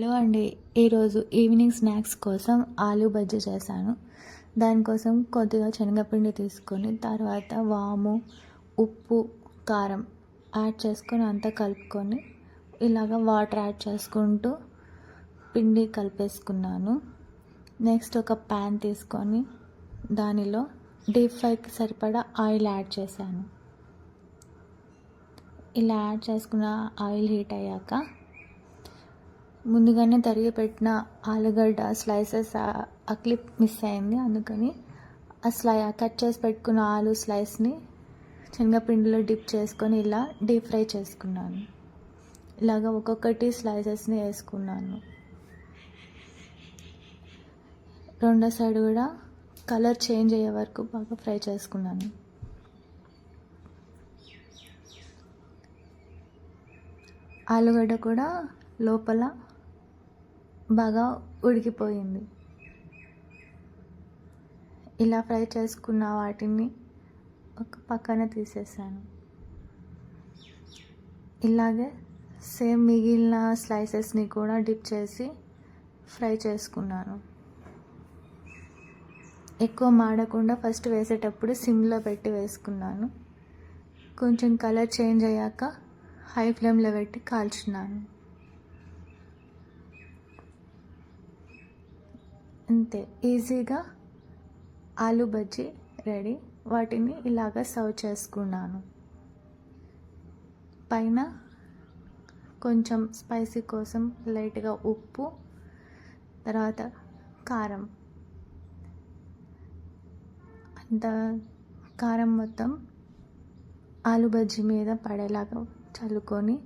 Hello అండి. ఈరోజు evening snacks కోసం ఆలూ బజ్జీ చేశాను. దానికోసం కొద్దిగా శనగపిండి తీసుకొని తర్వాత వాము ఉప్పు కారం యాడ్ చేసుకొని అంతా కలుపుకొని ఇలాగ వాటర్ యాడ్ చేసుకుంటూ పిండి కలిపేసుకున్నాను. నెక్స్ట్ ఒక ప్యాన్ తీసుకొని దానిలో డీప్ ఫ్రైకి సరిపడా ఆయిల్ యాడ్ చేశాను. ఇలా యాడ్ చేసుకున్న ఆయిల్ హీట్ అయ్యాక ముందుగానే తరిగి పెట్టిన ఆలుగడ్డ స్లైసెస్ ఆ క్లిప్ మిస్ అయింది. అందుకని ఆ స్లై కట్ చేసి పెట్టుకున్న ఆలు స్లైస్ని శనగపిండిలో డిప్ చేసుకొని ఇలా డీప్ ఫ్రై చేసుకున్నాను. ఇలాగ ఒక్కొక్కటి స్లైసెస్ని వేసుకున్నాను. రెండో సైడ్ కూడా కలర్ చేంజ్ అయ్యే వరకు బాగా ఫ్రై చేసుకున్నాను. ఆలుగడ్డ కూడా లోపల బాగా ఉడికిపోయింది. ఇలా ఫ్రై చేసుకున్న వాటిని ఒక పక్కన తీసేసాను. ఇలాగే సేమ్ మిగిలిన స్లైసెస్ని కూడా డిప్ చేసి ఫ్రై చేసుకున్నాను. ఎక్కువ మాడకుండా ఫస్ట్ వేసేటప్పుడు సిమ్లో పెట్టి వేసుకున్నాను. కొంచెం కలర్ చేంజ్ అయ్యాక హై ఫ్లేమ్లో పెట్టి కాల్చున్నాను. అంతే. ఈజీగా ఆలు బజ్జీ రెడీ. వాటిని ఇలాగ సర్వ్ చేసుకున్నాను. పైన కొంచెం స్పైసీ కోసం లైట్గా ఉప్పు తర్వాత కారం. అంత కారం మొత్తం ఆలు బజ్జీ మీద పడేలాగా చల్లుకొని